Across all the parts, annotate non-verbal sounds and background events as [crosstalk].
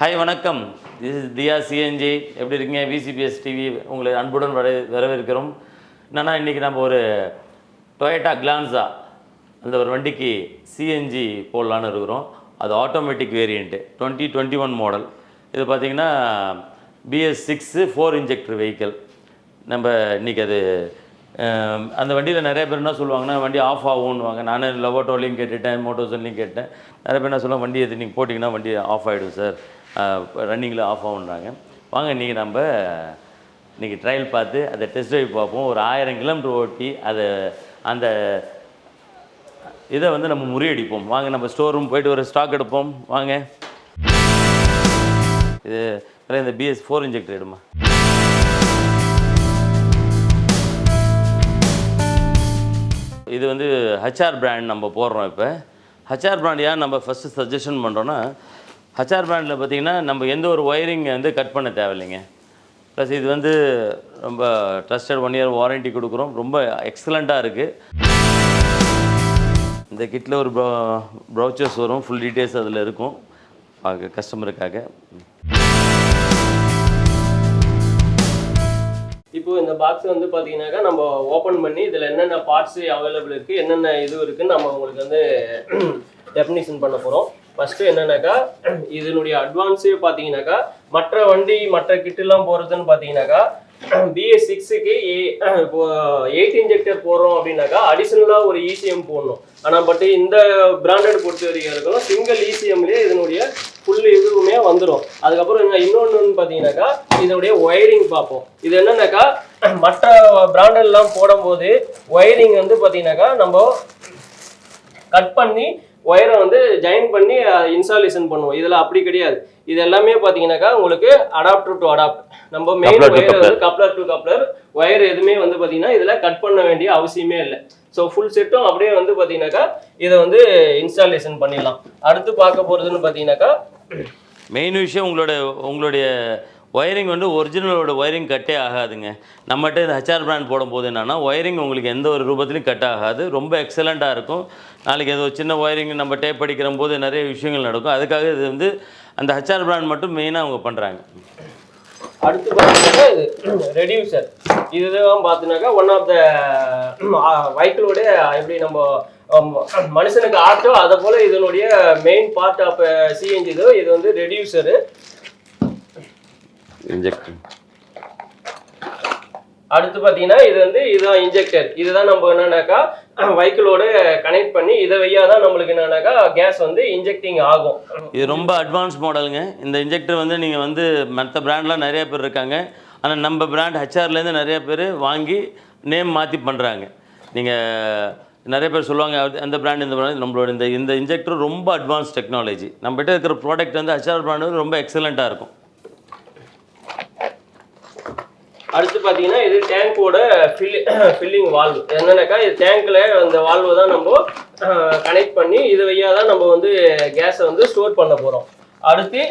Hi வணக்கம். This is Diya CNG எப்படி இருக்கீங்க? விசிபிஎஸ் டிவி உங்களை அன்புடன் வர வரவேற்கிறோம். என்னன்னா இன்றைக்கி நம்ம ஒரு டொயேட்டா கிளான்ஸா அந்த ஒரு வண்டிக்கு சிஎன்ஜி போடலான்னு இருக்கிறோம். அது automatic variant twenty twenty one model இது பார்த்தீங்கன்னா BS six four injector vehicle நம்ம இன்றைக்கி அது அந்த வண்டியில் நிறைய பேர் என்ன சொல்லுவாங்கன்னா வண்டி ஆஃப் ஆகும்னுவாங்க. நானும் லவோட்டோலையும் கேட்டுட்டேன் மோட்டோசன்லையும் கேட்டேன். நிறைய பேர் என்ன சொல்லுவாங்க வண்டி எது? நீங்கள் போட்டிங்கன்னா வண்டி ஆஃப் ஆகிடும் சார் ரன்னிங்கில் ஆஃப் ஆகுன்றாங்க வாங்க இன்றைக்கி நம்ம இன்றைக்கி ட்ரையல் பார்த்து அதை டெஸ்ட் ட்ரைவ் பார்ப்போம். ஒரு ஆயிரம் கிலோமீட்டர் ஓட்டி அதை அந்த இதை வந்து நம்ம முறியடிப்போம். வாங்க நம்ம ஸ்டோர் ரூம் போயிட்டு ஒரு ஸ்டாக் எடுப்போம். வாங்க. இது இந்த பிஎஸ் ஃபோர் இன்ஜெக்டர் எடுமா? இது வந்து ஹச்ஆர் பிராண்ட் நம்ம போடுறோம் இப்போ. ஹச்ஆர் பிராண்ட் ஏன் நம்ம ஃபஸ்ட்டு சஜஷன் பண்ணுறோன்னா ஹச்ஆர் பிராண்டில் பார்த்தீங்கன்னா நம்ம எந்த ஒரு ஒயரிங் வந்து கட் பண்ண தேவையில்லைங்க. ப்ளஸ் இது வந்து ரொம்ப ட்ரஸ்டட் ஒன் இயர் வாரண்ட்டி கொடுக்குறோம். ரொம்ப எக்ஸலண்ட்டாக இருக்குது இந்த கிட்டில் ஒரு ப்ரௌ ப்ரௌச்சர்ஸ் வரும். ஃபுல் டீட்டெயில்ஸ் அதில் இருக்கும். பார்க்க கஸ்டமருக்காக இப்போ இந்த பாக்ஸ் வந்து பார்த்தீங்கன்னாக்கா நம்ம ஓப்பன் பண்ணி இதில் என்னென்ன பார்ட்ஸ் அவைலபிள் இருக்குது என்னென்ன இது இருக்குன்னு நம்ம உங்களுக்கு வந்து டெஃபினிஷன் பண்ண போகிறோம் ஃபர்ஸ்ட் என்னன்னாக்கா இதனுடைய அட்வான்ஸே பார்த்தீங்கன்னாக்கா மற்ற வண்டி மற்ற கிட்டெல்லாம் போகிறதுன்னு பார்த்தீங்கன்னாக்கா பிஎஸ் சிக்ஸுக்கு இப்போ எயிட் இன்ஜெக்டர் போடுறோம் அப்படின்னாக்கா அடிஷ்னலாக ஒரு இசிஎம் போடணும். ஆனால் பட் இந்த பிராண்டட் பொறுத்த வரைக்கும் இருக்கணும் சிங்கிள் இசிஎம்லேயே இதனுடைய ஃபுல் இதுவுமே வந்துடும் அதுக்கப்புறம் என்ன இன்னொன்று பார்த்தீங்கன்னாக்கா இதனுடைய ஒயரிங் பார்ப்போம். இது என்னன்னாக்கா மற்ற பிராண்டட்லாம் போடும்போது ஒயரிங் வந்து பார்த்தீங்கன்னாக்கா நம்ம கட் பண்ணி ஒயரை வந்து ஜாயின் பண்ணி இன்ஸ்டாலேஷன் பண்ணுவோம். இதில் அப்படி கிடையாது. இது எல்லாமே பார்த்தீங்கன்னாக்கா உங்களுக்கு அடாப்டர் டு அடாப்ட் நம்ம மெயின் ஒயர் வந்து கப்ளர் டு கப்ளர் ஒயர் எதுவுமே வந்து பார்த்தீங்கன்னா இதில் கட் பண்ண வேண்டிய அவசியமே இல்லை. ஸோ ஃபுல் செட்டும் அப்படியே வந்து பார்த்தீங்கன்னாக்கா இதை வந்து இன்ஸ்டாலேஷன் பண்ணிடலாம். அடுத்து பார்க்க போகிறதுன்னு பார்த்தீங்கன்னாக்கா மெயின் விஷயம் உங்களோட உங்களுடைய ஒயரிங் வந்து ஒரிஜினலோட ஒயரிங் கட்டே ஆகாதுங்க. நம்மகிட்ட இந்த ஹச்ஆர் பிராண்ட் போடும்போது என்னென்னா ஒயரிங் உங்களுக்கு எந்த ஒரு ரூபத்துலையும் கட் ஆகாது. ரொம்ப எக்ஸலண்ட்டாக இருக்கும். நாளைக்கு ஏதோ சின்ன ஒயரிங் நம்ம டேப் அடிக்கிற போது நிறைய விஷயங்கள் நடக்கும். அதுக்காக இது வந்து அந்த ஹச்ஆர் பிராண்ட் மட்டும் மெயினாக அவங்க பண்ணுறாங்க அடுத்து பார்த்தீங்கன்னா ரெடியூசர் இதுதான் பார்த்தீங்கன்னாக்கா ஒன் ஆஃப் த வைக்கிளோடைய எப்படி நம்ம மனுஷனுக்கு ஆட்டோ அதை போல் இதனுடைய மெயின் பார்ட் ஆஃப் சிஎன்ஜி இது இது வந்து ரெடியூசரு இன்ஜெக்ட் அடுத்து பார்த்தீங்கன்னா இது வந்து இதுதான் இன்ஜெக்டர் இதுதான் நம்ம என்னன்னாக்கா [clears throat] வைக்கிளோட கனெக்ட் பண்ணி இதை வையா தான் நம்மளுக்கு என்னன்னாக்கா கேஸ் வந்து இன்ஜெக்டிங் ஆகும். இது ரொம்ப அட்வான்ஸ் மாடலுங்க இந்த இன்ஜெக்டர் வந்து நீங்கள் வந்து மற்ற பிராண்ட்லாம் நிறைய பேர் இருக்காங்க. ஆனால் நம்ம பிராண்ட் ஹெச்ஆர்லேருந்து நிறைய பேர் வாங்கி நேம் மாற்றி பண்ணுறாங்க நீங்கள் நிறைய பேர் சொல்லுவாங்க அந்த பிராண்ட் இந்த பிராண்ட் நம்மளோட இந்த இந்த இன்ஜெக்டர் ரொம்ப அட்வான்ஸ் டெக்னாலஜி நம்மகிட்ட இருக்கிற ப்ராடக்ட் வந்து ஹெச்ஆர் பிராண்ட் வந்து ரொம்ப எக்ஸலண்ட்டாக இருக்கும். அடுத்து பார்த்தீங்கன்னா இது டேங்கோட ஃபில் ஃபில்லிங் வால்வு என்னன்னாக்கா இது டேங்க்கில் அந்த வால்வு தான் நம்ம கனெக்ட் பண்ணி இது வழியாக தான் நம்ம வந்து கேஸை வந்து ஸ்டோர் பண்ண போகிறோம் அடுத்து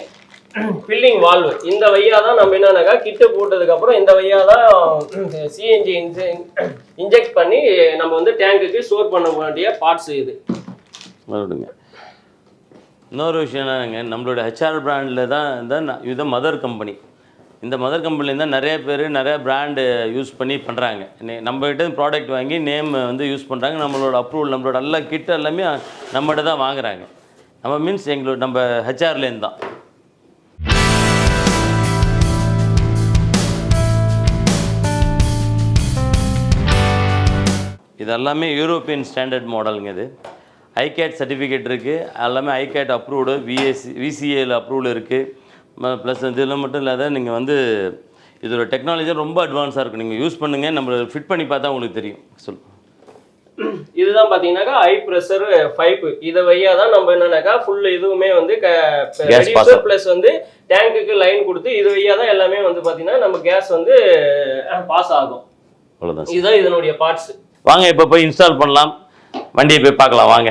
[clears throat] ஃபில்லிங் வால்வு இந்த வழியாக தான் நம்ம என்னன்னாக்கா கிட்டு போட்டதுக்கப்புறம் இந்த வழியாக தான் [clears throat] சிஎன்ஜி இன்ஜெக்ட் [clears throat] பண்ணி நம்ம வந்து டேங்குக்கு ஸ்டோர் பண்ண வேண்டிய பார்ட்ஸ் இது. மறுபடிங்க இன்னொரு விஷயம் என்னங்க நம்மளோட ஹெச்ஆர் பிராண்டில் தான் தான் இதுதான் மதர் கம்பெனி இந்த மதர் கம்பெனிலேருந்து தான் நிறைய பேர் நிறைய பிராண்டு யூஸ் பண்ணி பண்ணுறாங்க நம்மகிட்ட ப்ராடக்ட் வாங்கி நேம் வந்து யூஸ் பண்ணுறாங்க நம்மளோட அப்ரூவல் நம்மளோட எல்லா கிட்ட எல்லாமே நம்மகிட்ட தான் வாங்குறாங்க. நம்ம மீன்ஸ் எங்களோட நம்ம ஹெச்ஆர்லேருந்து தான். இது. எல்லாமே யூரோப்பியன் ஸ்டாண்டர்ட் மாடலுங்க இது ஐகேட் சர்டிஃபிகேட் இருக்குது எல்லாமே ஐகேட் அப்ரூவ்டு விஎஸ்சி விசிஏல அப்ரூவல் இருக்குது ப்ளஸ் இதில் மட்டும் இல்லாத நீங்கள் வந்து இதோட டெக்னாலஜி ரொம்ப அட்வான்ஸாக இருக்கும். நீங்கள் யூஸ் பண்ணுங்கள் நம்ம ஃபிட் பண்ணி பார்த்தா உங்களுக்கு தெரியும். சொல் இதுதான் பார்த்தீங்கன்னாக்கா ஹை ப்ரெஷர் பைப் இதை வழியாக தான் நம்ம என்னன்னாக்கா ஃபுல் இதுவுமே வந்து ப்ளஸ் வந்து டேங்குக்கு லைன் கொடுத்து இது வழியாக தான் எல்லாமே வந்து பார்த்தீங்கன்னா நம்ம கேஸ் வந்து பாஸ் ஆகும். அவ்வளோதான் இதுதான் இதனுடைய பார்ட்ஸ் வாங்க இப்போ போய் இன்ஸ்டால் பண்ணலாம். வண்டியை போய் பார்க்கலாம். வாங்க.